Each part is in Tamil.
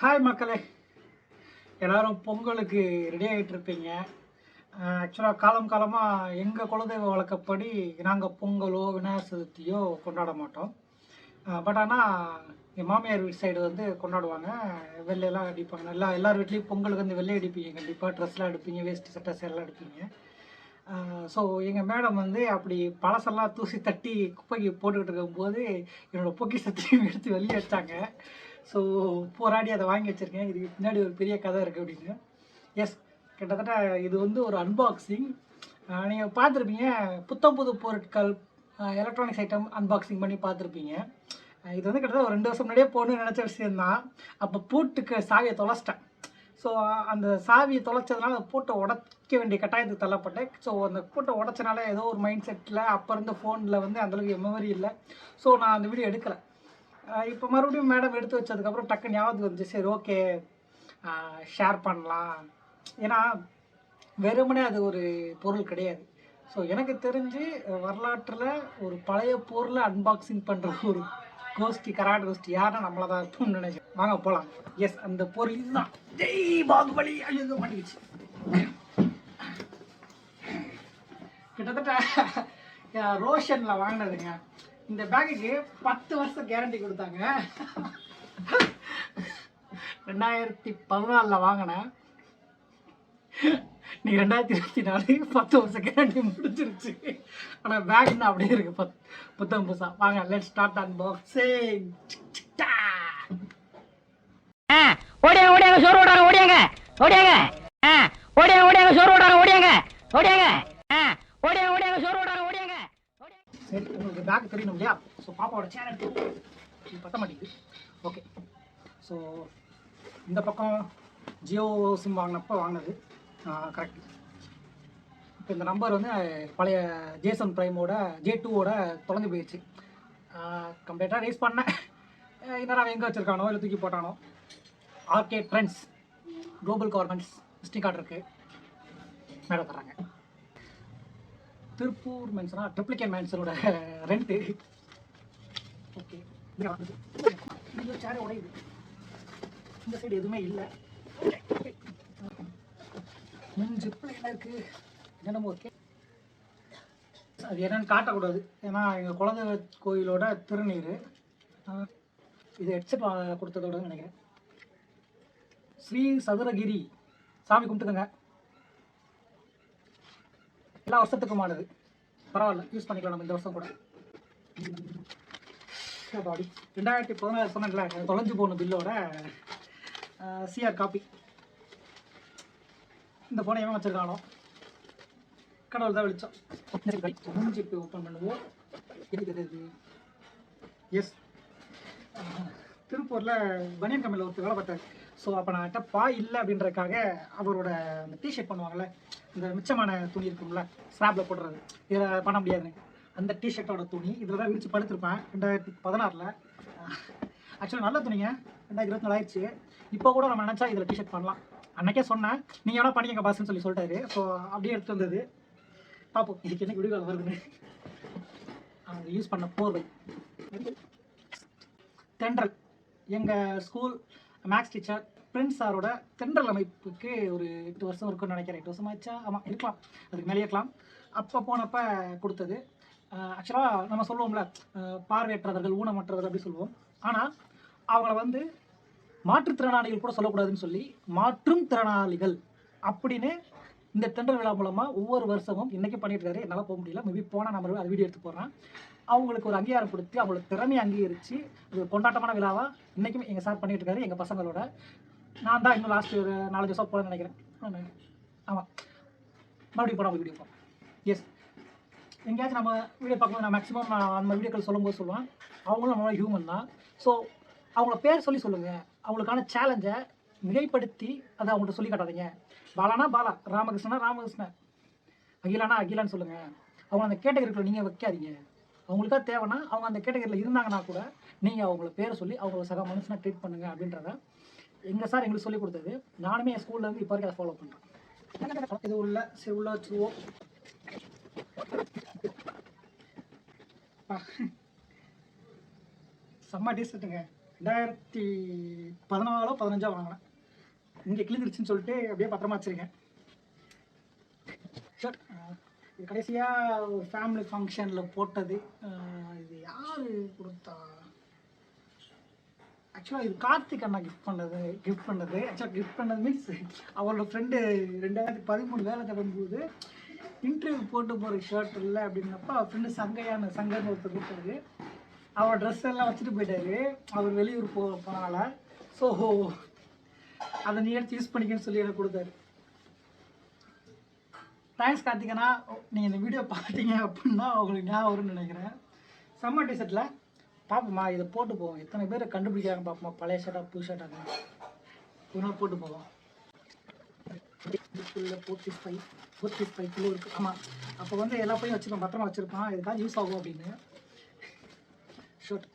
ஹாய் மக்களே. எல்லோரும் பொங்கலுக்கு ரெடி ஆகிட்டு இருப்பீங்க. ஆக்சுவலாக காலம் காலமாக எங்கள் குலதெய்வ வழக்கப்படி நாங்கள் பொங்கலோ விநாயகர் சதுர்த்தியோ கொண்டாட மாட்டோம். பட் ஆனால் என் மாமியார் வீட்டு சைடு வந்து கொண்டாடுவாங்க. வெள்ளையெல்லாம் அடிப்பாங்க. எல்லா எல்லார் வீட்லேயும் பொங்கலுக்கு வந்து வெள்ளை அடிப்பீங்க. கண்டிப்பாக ட்ரெஸ்லாம் எடுப்பீங்க. வேஸ்ட் சட்டை சேரெலாம் எடுப்பீங்க. ஸோ எங்கள் மேடம் வந்து அப்படி பழசெல்லாம் தூசி தட்டி குப்பைக்கு போட்டுக்கிட்டு இருக்கும்போது பொக்கி பொக்கிஷத்தையும் எடுத்து வெளியே வச்சாங்க. ஸோ போராடி அதை வாங்கி வச்சுருக்கேன். இதுக்கு பின்னாடி ஒரு பெரிய கதை இருக்குது அப்படின்னு. எஸ் கிட்டத்தட்ட இது வந்து ஒரு அன்பாக்சிங் நீங்கள் பார்த்துருப்பீங்க. புத்தம் புது பொருட்கள் எலக்ட்ரானிக்ஸ் ஐட்டம் அன்பாக்சிங் பண்ணி பார்த்துருப்பீங்க. இது வந்து கிட்டத்தட்ட ஒரு ரெண்டு வருஷம் முன்னாடியே போகணும்னு நினச்ச விஷயந்தான் அப்போ பூட்டுக்கு சாவியை தொலைச்சிட்டேன். ஸோ அந்த சாவியை தொலைச்சதுனால அந்த பூட்டை உடைக்க வேண்டிய கட்டாயத்துக்கு தள்ளப்பட்டேன். ஸோ அந்த பூட்டை உடைச்சனால ஏதோ ஒரு மைண்ட் செட்டில் அப்போ இருந்த ஃபோனில் வந்து அந்தளவுக்கு மெமரி இல்லை. ஸோ நான் அந்த வீடியோ எடுக்கலை. இப்போ மறுபடியும் மேடம் எடுத்து வச்சதுக்கப்புறம் டக்கு ஞாபகத்துக்கு வந்துச்சு. சரி ஓகே ஷேர் பண்ணலாம். ஏன்னா வெறுமனே அது ஒரு பொருள் கிடையாது. ஸோ எனக்கு தெரிஞ்சு வரலாற்றில் ஒரு பழைய பொருளை அன்பாக்சிங் பண்ணுற ஒரு கோஷ்டி கராட் கோஷ்டி யாருன்னா நம்மளை தான் இருக்கும்னு நினைச்சேன் வாங்க போகலாம் எஸ் அந்த பொருள் இதுதான். ஜெய் பாகுபலி ஐயோ மாட்டிக்கிச்சு. கிட்டத்தட்ட ரோஷனில் வாங்கினதுங்க. இந்த பேக்குக்கு பத்து வருஷம் கேரண்டி கொடுத்தாங்க. ரெண்டாயிரத்தி பதினாலில் வாங்கினேன். நீ ரெண்டாயிரத்தி இருபத்தி நாலு பத்து வருஷம் கேரண்டி முடிஞ்சிருச்சு. ஆனால் பேக் இன்னும் அப்படியே இருக்கு. பத் புத்தம் புதுசா. வாங்க லெட் ஸ்டார்ட் ஆன் பாக்ஸிங் ஆ, ஓடியாங்க ஓடியாங்க சோறு ஓடாங்க ஓடியாங்க ஓடியாங்க. ஆ, ஓடியாங்க ஓடியாங்க சோறு ஓடாங்க ஓடியாங்க ஓடியாங்க. சரி உங்களுக்கு பேக் தெரியணும் இல்லையா? ஸோ பாப்பாவோட சேனல் இது பத்த மாட்டேங்குது. ஓகே ஸோ இந்த பக்கம் ஜியோ சிம் வாங்கினப்போ வாங்கினது. கரெக்ட் இப்போ இந்த நம்பர் வந்து பழைய ஜேசன் ப்ரைமோட ஜே டூவோட தொலைஞ்சு போயிடுச்சு. கம்ப்ளீட்டாக ரேஸ் பண்ணேன் அஹ் அவன் எங்கே வச்சுருக்கானோ இல்லை தூக்கி போட்டானோ. RK trends global garments visiting card இருக்குது மேடம் தராங்க திருப்பூர் மென்ஷனா ட்ரிப்ளிகேன் மேன்சனோட ரெண்ட்டு ஓகே இந்த சேர் உடையுது இந்த சைடு எதுவுமே இல்லை. ஜிப்பில் என்ன இருக்கு? என்னமோ ஓகே அது என்னன்னு காட்டக்கூடாது. ஏன்னா எங்கள் குழந்தை கோயிலோட திருநீர். இது ஹெட்செட் கொடுத்ததோட நினைக்கிறேன். ஸ்ரீ சதுரகிரி. சாமி கும்பிட்டுக்கோங்க. எல்லா வருஷத்துக்குமானது. பரவாயில்ல யூஸ் பண்ணிக்கலாம் நம்ம இந்த வருஷம் கூட. பாடி ரெண்டாயிரத்தி பதினாறு சொன்னேன்ல தொலைஞ்சு போன பில்லோட சிஆர் காப்பி இந்த ஃபோனை எவன் வச்சிருக்கானோ? கடவுள் தான் வெளிச்சம். மூஞ்சி இப்போ ஓப்பன் பண்ணுவோம். எனக்கு எஸ் திருப்பூரில் பனியன் கம்பெனியில் ஒருத்தர் வேலை பார்த்தார். ஸோ அப்போ நான் பா இல்லை அப்படின்றதுக்காக அவரோட அந்த டிஷர்ட் பண்ணுவாங்கள்ல இந்த மிச்சமான துணி இருக்கும்ல ஸ்லாப்பில் போடுறது. இதில் பண்ண முடியாதுன்னு. அந்த டிஷர்ட்டோட துணி இதில் தான் விரிச்சு படுத்திருப்பேன். ரெண்டாயிரத்தி பதினாறில். ஆக்சுவலாக நல்ல துணிங்க. ரெண்டாயிரத்தி இருபத்தி நாலு ஆயிடுச்சு. இப்போ கூட நம்ம நினச்சா இதில் டிஷர்ட் பண்ணலாம். அன்னைக்கே சொன்னேன். நீங்கள் வேணா பண்ணிக்கங்க பாஸ்ன்னு சொல்லி சொல்லிட்டாரு. ஸோ அப்படியே எடுத்து வந்தது. பார்ப்போம் இதுக்கு என்ன விடுகாலம் வருதுன்னு. அது யூஸ் பண்ண போர்வை. தென்றல் எங்கள் ஸ்கூல் மேக்ஸ் டீச்சர் பிரின்ஸ் சாரோட தென்றல் அமைப்புக்கு ஒரு எட்டு வருஷம் இருக்கும்னு நினைக்கிறேன். எட்டு வருஷம் ஆச்சா? ஆமாம் இருக்கலாம். அதுக்கு மேலே இருக்கலாம். அப்போ போனப்போ கொடுத்தது. ஆக்சுவலாக நம்ம சொல்லுவோம்ல பார்வையற்றவர்கள் ஊனமற்றவர்கள் அப்படி சொல்லுவோம். ஆனால் அவங்கள வந்து மாற்றுத்திறனாளிகள் கூட சொல்லக்கூடாதுன்னு சொல்லி மாற்றும் திறனாளிகள் அப்படின்னு இந்த தென்றல் விழா மூலமாக ஒவ்வொரு வருஷமும் இன்றைக்கி பண்ணிட்டு இருக்காரு. என்னால் போக முடியல. மேபி போனால் நான் மறுபடியும் அது வீடியோ எடுத்து போடுறேன். அவங்களுக்கு ஒரு அங்கீகாரம் கொடுத்து அவங்களுக்கு திறமையை அங்கீகரித்து ஒரு கொண்டாட்டமான விழாவாக இன்றைக்கும் எங்கள் சார் பண்ணிகிட்டு இருக்காரு எங்கள் பசங்களோட. நான் தான் இன்னும் லாஸ்ட் ஒரு நாலஞ்சு வருஷம் போகலன்னு நினைக்கிறேன். ஆமாம் மறுபடியும் போகிறோம் வீடியோ போகிறோம் எஸ் எங்கேயாச்சும் நம்ம வீடியோ பார்க்கணும் நான் மேக்ஸிமம் நான் அந்த வீடியோக்கள் சொல்லும்போது சொல்லுவேன். அவங்களும் நம்மளோட ஹியூமன் தான். ஸோ அவங்கள பேர் சொல்லி சொல்லுங்கள் அவங்களுக்கான சேலஞ்சை மிகைப்படுத்தி அதை அவங்கள்ட்ட சொல்லி காட்டாதீங்க. பாலானா பாலா ராமகிருஷ்ணனா ராமகிருஷ்ணன். அகிலானா அகிலான்னு சொல்லுங்கள் அவங்க அந்த கேட்டகரிக்குள்ள நீங்கள் வைக்காதீங்க. அவங்களுக்கா தேவைன்னா அவங்க அந்த கேட்டகரியில் இருந்தாங்கன்னா கூட நீங்கள் அவங்கள பேரை சொல்லி அவங்கள சக மனுஷனாக ட்ரீட் பண்ணுங்க அப்படின்றத எங்கள் சார் எங்களுக்கு சொல்லி கொடுத்தது. நானுமே என் ஸ்கூல்லேருந்து இப்போ வரைக்கும் அதை ஃபாலோ பண்ணுறேன் இது உள்ள சரி உள்ள வச்சுருவோம் செம்ம டீசர்ட்டுங்க ரெண்டாயிரத்தி பதினாலோ பதினஞ்சோ வாங்கினேன். இங்கே கிழிஞ்சிருச்சுன்னு சொல்லிட்டு அப்படியே பத்திரமா வச்சுருக்கேன் ஷர்ட் இது கடைசியாக ஒரு ஃபேமிலி ஃபங்க்ஷனில் போட்டது இது யார் கொடுத்தா? ஆக்சுவலாக இது கார்த்திக் அண்ணா கிஃப்ட் பண்ணது கிஃப்ட் பண்ணது. ஆக்சுவலாக கிஃப்ட் பண்ணது மீன்ஸ் அவரோட ஃப்ரெண்டு ரெண்டாயிரத்தி பதிமூணு வேலை தரும்போது இன்டர்வியூ போட்டு போகிற ஷர்ட் இல்லை அப்படின்னப்ப அவர் ஃப்ரெண்டு சங்கையான சங்கன்னு ஒருத்தர் கொடுத்தாரு. அவர் ட்ரெஸ் எல்லாம் வச்சுட்டு போயிட்டாரு. அவர் வெளியூர் போ போனால. ஸோ அதை நீ எடுத்து யூஸ் பண்ணிக்கன்னு சொல்லி எனக்கு கொடுத்தாரு. தேங்க்ஸ் கார்த்திகனா. நீங்கள் இந்த வீடியோ பார்த்தீங்க அப்படின்னா உங்களுக்கு ஞாபகம் வரும்னு நினைக்கிறேன். சம்மர் டிஷர்ட்டில் பார்ப்போமா இதை போட்டு போவோம். எத்தனை பேர் கண்டுபிடிக்கிறாங்க பார்ப்போமா பழைய ஷர்ட்டாக புது ஷர்ட்டாக ஒரு நாள் போட்டு போவோம். போத்தி ஸ்பை போத்தி ஸ்பை கிலோ இருக்குது ஆமாம் அப்போ வந்து எல்லா பையும் வச்சுருக்கோம் பத்திரமா வச்சுருப்பான். இதுதான் யூஸ் ஆகும் அப்படின்னு. ஷர்ட்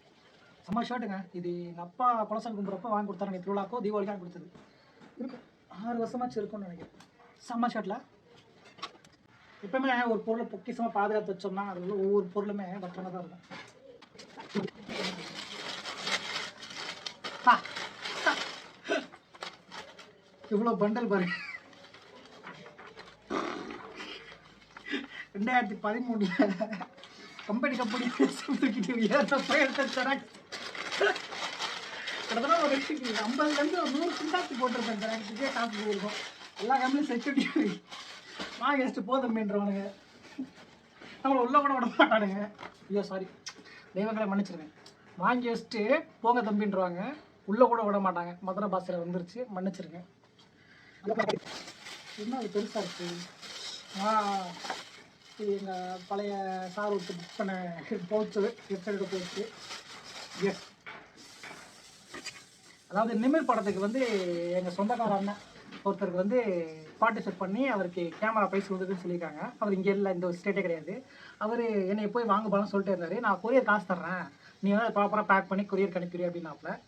செம்ம ஷர்ட்டுங்க இது எங்கள் அப்பா குலசன் கும்பிட்றப்ப வாங்கி கொடுத்தாரு. திருவிழாக்கோ தீபாவளிக்காக கொடுத்தது. இருக்கும் ஆறு வருஷமாச்சு இருக்கும்னு நினைக்கிறேன். செம்ம ஷர்ட்டில் எப்பவுமே ஒரு பொருளை பொக்கிஷமாக பாதுகாத்து வச்சோம்னா அது உள்ள ஒவ்வொரு பொருளுமே பத்திரமா தான் இருக்கும். பா, இவ்வளோ பண்டல் பாருங்க ரெண்டாயிரத்தி பதிமூணுல கம்பெனி கம்பெனி தூக்கிட்டு ஏறப்ப எடுத்த சரக்கு கிட்டத்தட்ட ஒரு ஐம்பதுலேருந்து ஒரு நூறு சிந்தாத்தி போட்டிருப்பேன் சரக்குக்கே காசு போயிருக்கோம் எல்லா கம்பெனியும் செக்யூரிட்டி வாங்கி வச்சுட்டு போதும்ன்றவனுங்க. நம்மளை உள்ள கூட விட மாட்டானுங்க. ஐயோ சாரி தெய்வங்களை மன்னிச்சிருங்க. வாங்கி வச்சுட்டு போங்க தம்பின்றவாங்க. உள்ளே கூட விட மாட்டாங்க. மதுரை பாசையில் வந்துருச்சு. மன்னிச்சிருங்க. என்ன அது பெருசாக இருக்கு? ஆ இது எங்கள் பழைய சார் விட்டு புக் பண்ண போச்சு வெப்சைட்டோட போச்சு எஸ் அதாவது நிமிர் படத்துக்கு வந்து எங்கள் சொந்தக்கார அண்ணன். ஒருத்தருக்கு வந்து பார்ட்டிசிபேட் பண்ணி அவருக்கு கேமரா பைஸ் கொடுக்குதுன்னு சொல்லியிருக்காங்க. அவர் இங்கே இல்லை இந்த ஒரு ஸ்டேட்டே கிடையாது. அவர் என்னை போய் வாங்க போகலாம்னு சொல்லிட்டு இருந்தார். நான் கொரியர் காசு தர்றேன். நீ வந்து ப்ராப்பராக பேக் பண்ணி கொரியர் அனுப்பிடு அப்படின்னாப்புல.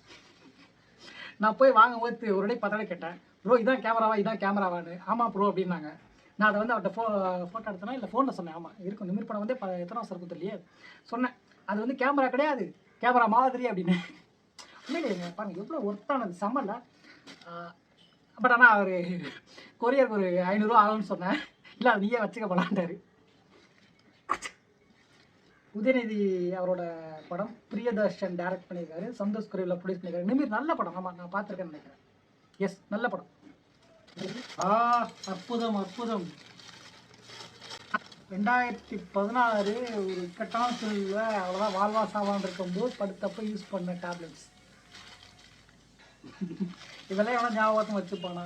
நான் போய் வாங்கும்போது ஒரு டே பத்தாலே கேட்டேன். ப்ரோ இதான் கேமராவா இதான் கேமராவான்னு ஆமாம் ப்ரோ அப்படின்னாங்க. நான் அதை வந்து அவர்கிட்ட ஃபோ ஃபோட்டோ எடுத்தேனா இல்லை ஃபோனில் சொன்னேன். ஆமாம் இருக்கும். நிமிர் படம் வந்து ப- எத்தனை வருஷம் இருக்கும் தெரியலையே. சொன்னேன். அது வந்து கேமரா கிடையாது. கேமரா மாதிரி அப்படின்னு. உண்மையிலேங்க பாருங்க எவ்வளோ ஒர்த்தானது செம்மல்ல பட் ஆனால் அவர் கொரியருக்கு ஒரு ஐநூறுரூவா ஆகும்னு சொன்னேன். இல்லை அது நீயே வச்சுக்க போலான்ட்டாரு. உதயநிதி அவரோட படம் பிரியதர்ஷன் டைரக்ட் பண்ணியிருக்காரு. சந்தோஷ் குரேவில் ப்ரொடியூஸ் பண்ணியிருக்காரு. நிமிர் நல்ல படம். ஆமாம் நான் பார்த்துருக்கேன்னு நினைக்கிறேன். எஸ் நல்ல படம். ஆ அற்புதம் அற்புதம். ரெண்டாயிரத்தி பதினாறு ஒரு இக்கட்டான சூழ்நிலை அவ்வளோதான் வாழ்வா சாவான் இருக்கும்போது படுத்தப்போ யூஸ் பண்ண டேப்லெட்ஸ் இதெல்லாம் எவ்வளோ ஞாபகத்தும் வச்சுப்பானா?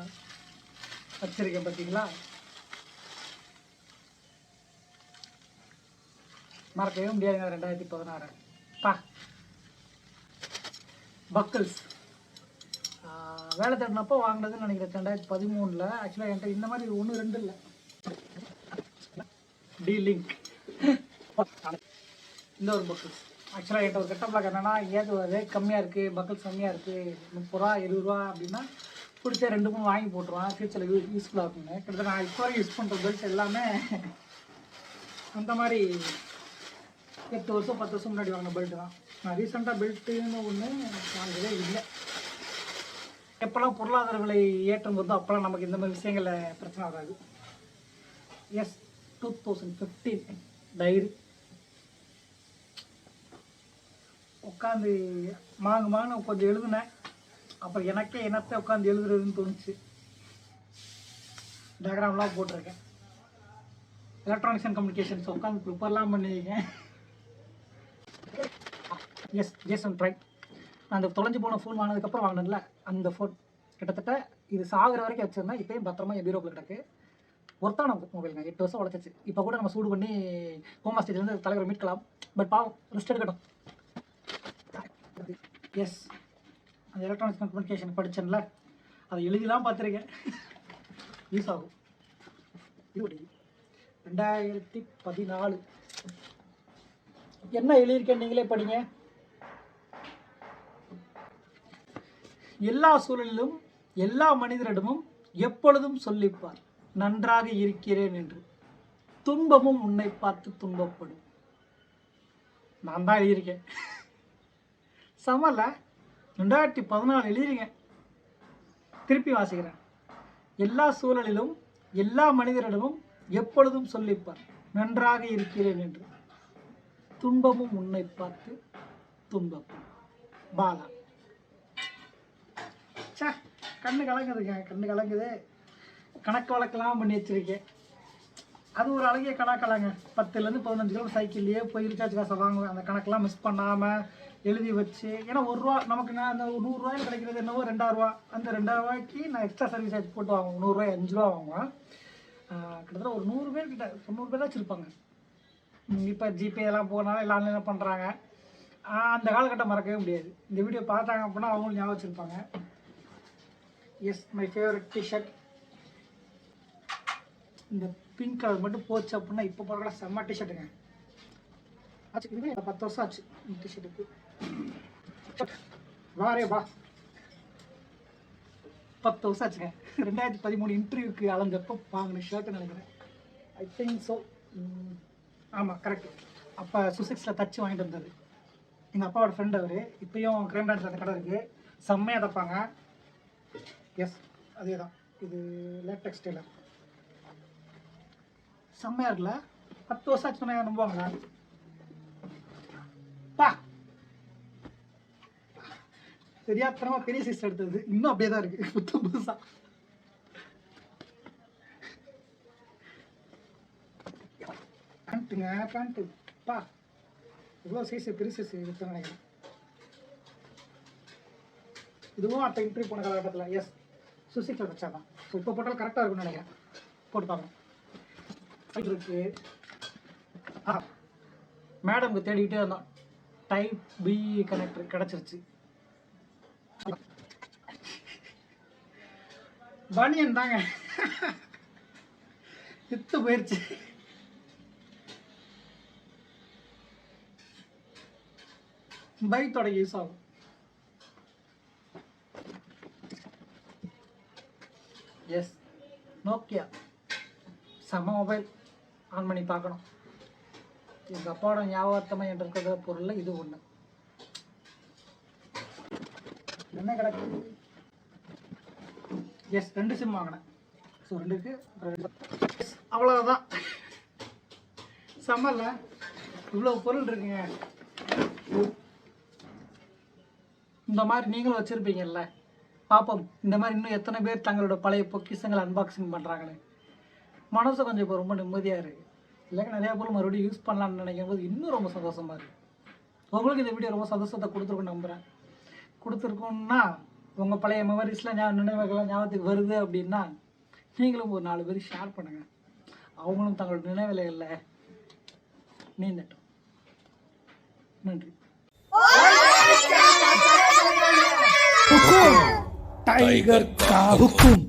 வச்சிருக்கேன் பார்த்தீங்களா மறக்கவே முடியாதுங்க ரெண்டாயிரத்தி பதினாறு. பா. பக்கிள்ஸ் வேலை தேடினப்போ வாங்கினதுன்னு நினைக்கிறேன் ரெண்டாயிரத்தி பதிமூணில். ஆக்சுவலாக என்கிட்ட இந்த மாதிரி ஒன்று ரெண்டு இல்லை. டி லிங்க் இந்த ஒரு பக்கிள்ஸ் ஆக்சுவலாக என்கிட்ட ஒரு கெட்ட பிளாக் என்னன்னா ஏது ரேட் கம்மியாக இருக்குது மக்கள் கம்மியாக இருக்குது முப்பது ரூபா இருபது ரூபா அப்படின்னா பிடிச்ச ரெண்டு மூணு வாங்கி போட்டுருவான் ஃபியூச்சரில் யூஸ் யூஸ்ஃபுல்லாக இருக்குங்க கிட்டத்தட்ட நான் இப்போ வரைக்கும் யூஸ் பண்ணுற பெல்ட் எல்லாமே அந்த மாதிரி எட்டு வருஷம் பத்து வருஷம் முன்னாடி வாங்கின பெல்ட் தான். நான் ரீசெண்டாக பெல்ட்டுன்னு ஒன்று வாங்கவே இல்லை. எப்போல்லாம் பொருளாதார விலை ஏற்றம் வருதோ அப்போல்லாம் நமக்கு இந்த மாதிரி விஷயங்களில் பிரச்சனை வராது. Yes two thousand fifteen diary உட்காந்து மாங்கு மாங்கு கொஞ்சம் எழுதுனேன். அப்புறம் எனக்கே என்னத்தை உட்காந்து எழுதுறதுன்னு தோணுச்சு. டயக்ராம்லாம் போட்டிருக்கேன். எலக்ட்ரானிக்ஸ் அண்ட் கம்யூனிகேஷன்ஸ் உட்காந்து ப்ரிப்பர்லாம் பண்ணியிருக்கேன். எஸ் எஸ் அண்ட் ரைட் நான் அந்த தொலைஞ்சு போன ஃபோன் வாங்கினதுக்கப்புறம் வாங்கினேன்ல அந்த ஃபோன் கிட்டத்தட்ட இது சாகிற வரைக்கும் வச்சுருந்தேன். இப்போயும் பத்திரமா என் பீரோக்கில் கிடக்கு. ஒருத்தான மொபைலுங்க எட்டு வருஷம் உழைச்சிச்சு. இப்போ கூட நம்ம சூடு பண்ணி ஹோம் ஹாஸ்டேஜ்லேருந்து தலைவரை மீட்கலாம். பட் பாவம் ரெஸ்ட் எடுக்கட்டும். எஸ் அந்த எலக்ட்ரானிக்ஸ் கம்யூனிகேஷன் படித்தேன்ல அதை எழுதிலாம் பார்த்துருக்கேன். யூஸ் ஆகும். இப்படி ரெண்டாயிரத்தி பதினாலு. என்ன எழுதியிருக்கேன் நீங்களே படிங்க. எல்லா சூழலிலும் எல்லா மனிதரிடமும் எப்பொழுதும் சொல்லிப்பார். நன்றாக இருக்கிறேன் என்று. துன்பமும் உன்னை பார்த்து துன்பப்படும். நான் தான் எழுதியிருக்கேன். சமல ரெண்டாயிரத்தி பதினாலு எழுதிருக்கேன் திருப்பி வாசிக்கிறேன். எல்லா சூழலிலும் எல்லா மனிதரிடமும் எப்பொழுதும் சொல்லிப்பார் நன்றாக இருக்கிறேன் என்று. துன்பமும் உன்னை பார்த்து துன்பம் பாலா. ச்சே கண்ணு கலங்குதுங்க கண்ணு கலங்குது. கணக்கு வழக்கெல்லாம் பண்ணி வச்சிருக்கேன். அது ஒரு அழகிய கணக்கலாங்க பத்துலேருந்து பதினஞ்சு கிலோ சைக்கிள்லேயே போய் ரீசார்ஜ் காசை வாங்குவேன். அந்த கணக்கெலாம் மிஸ் பண்ணாமல் எழுதி வச்சு ஏன்னா ஒரு ரூபா நமக்கு நான் அந்த நூறுரூவாயில் கிடைக்கிறது என்னவோ ரெண்டாயிரரூவா அந்த ரெண்டாயிரரூவாய்க்கு நான் எக்ஸ்ட்ரா சர்வீஸ் சார்ஜ் போட்டு வாங்குவேன். நூறுரூவா அஞ்சு ரூபா வாங்குவேன். கிட்டத்தட்ட ஒரு நூறு பேர் கிட்ட தொண்ணூறு பேர் தான் வச்சுருப்பாங்க. இப்போ ஜிபே எல்லாம் போனாலும் எல்லாம் ஆன்லைனில் பண்ணுறாங்க அந்த காலகட்டம் மறக்கவே முடியாது. இந்த வீடியோ பார்த்தாங்க அப்படின்னா அவங்களும் ஞாபகம் வச்சுருப்பாங்க. Yes my favourite T shirt இந்த பிங்க் கலர் மட்டும் போச்சு அப்படின்னா இப்போ போடுற செம்ம டிஷர்ட்டுங்க ஆச்சு பத்து வருஷம் ஆச்சு இந்த டிஷர்ட்டுக்கு வாரே வா பத்து வருஷம் ஆச்சுங்க. ரெண்டாயிரத்தி பதிமூணு இன்டர்வியூக்கு அளந்தப்போ வாங்கின ஷர்ட்டு நினைக்கிறேன். ஐ திங்க் ஸோ ஆமாம் கரெக்ட் அப்போ சுசிக்ஸில் தச்சு வாங்கிட்டு வந்தது. எங்கள் அப்பாவோட ஃப்ரெண்ட் அவர். இப்போயும் கிரைம் பிரான்ச் அந்த கடை இருக்குது செம்மையாக தைப்பாங்க. எஸ் அதே தான் இது லேட்டெக்ஸ் டெய்லர் செம்மையாக இருக்குல்ல? பத்து வருஷம் ஆச்சு சொன்னா நம்புவாங்களா பா. தெரியாதனமா பெரிய சைஸ் எடுத்தது. இன்னும் அப்படியே தான் இருக்குது புத்தம் புதுசாக பேண்ட்டுங்க பேண்ட்டு. பா. இவ்வளோ சைஸ் பெரிய சைஸ் எடுத்தேன் நினைக்கிறேன். இதுவும் அடுத்த இன்டர்வியூ போன காலகட்டத்தில் எஸ் சுசிக்கில் வச்சா தான் ஸோ இப்போ போட்டாலும் கரெக்டாக இருக்கும்னு நினைக்கிறேன். போட்டு பார்க்கணும் இருக்கு. மேடம்க்கு தேடிக்கிட்டே இருந்தோம் டைப் பி கனெக்டர் கிடச்சிருச்சு. பனியன் தாங்க. வித்து போயிடுச்சு பைத்தோட யூஸ் ஆகும். எஸ் நோக்கியா செம்ம மொபைல் ஆன் பண்ணி பார்க்கணும். எங்கள் அப்பாவோட ஞாபகத்தமாக என்று இருக்கிற பொருளில் இது ஒன்று என்ன கிடக்கு எஸ் ரெண்டு சிம் வாங்கினேன். ஸோ ரெண்டுக்கு Yes, அவ்வளோதான் செம்மல்ல. இவ்வளோ பொருள் இருக்குங்க. இந்த மாதிரி நீங்களும் வச்சுருப்பீங்கல்ல. பார்ப்போம் இந்த மாதிரி இன்னும் எத்தனை பேர் தங்களோட பழைய பொக்கிஷங்களை அன்பாக்சிங் பண்ணுறாங்களே மனசு கொஞ்சம் இப்போ ரொம்ப நிம்மதியாக இருக்குது இல்லைங்க நிறையா பொருள் மறுபடியும் யூஸ் பண்ணலான்னு நினைக்கும் போது இன்னும் ரொம்ப சந்தோஷமாக இருக்குது உங்களுக்கு இந்த வீடியோ ரொம்ப சந்தோஷத்தை கொடுத்துருக்கோம் நம்புகிறேன் கொடுத்துருக்கோன்னா உங்கள் பழைய மெமரிஸ்லாம் ஞா நினைவுகள்லாம் ஞாபகத்துக்கு வருது அப்படின்னா நீங்களும் ஒரு நாலு பேரும் ஷேர் பண்ணுங்கள் அவங்களும் தங்களோட நினைவிலைகளில் நீந்தட்டும் நன்றி. டைகர் காவுக்கும்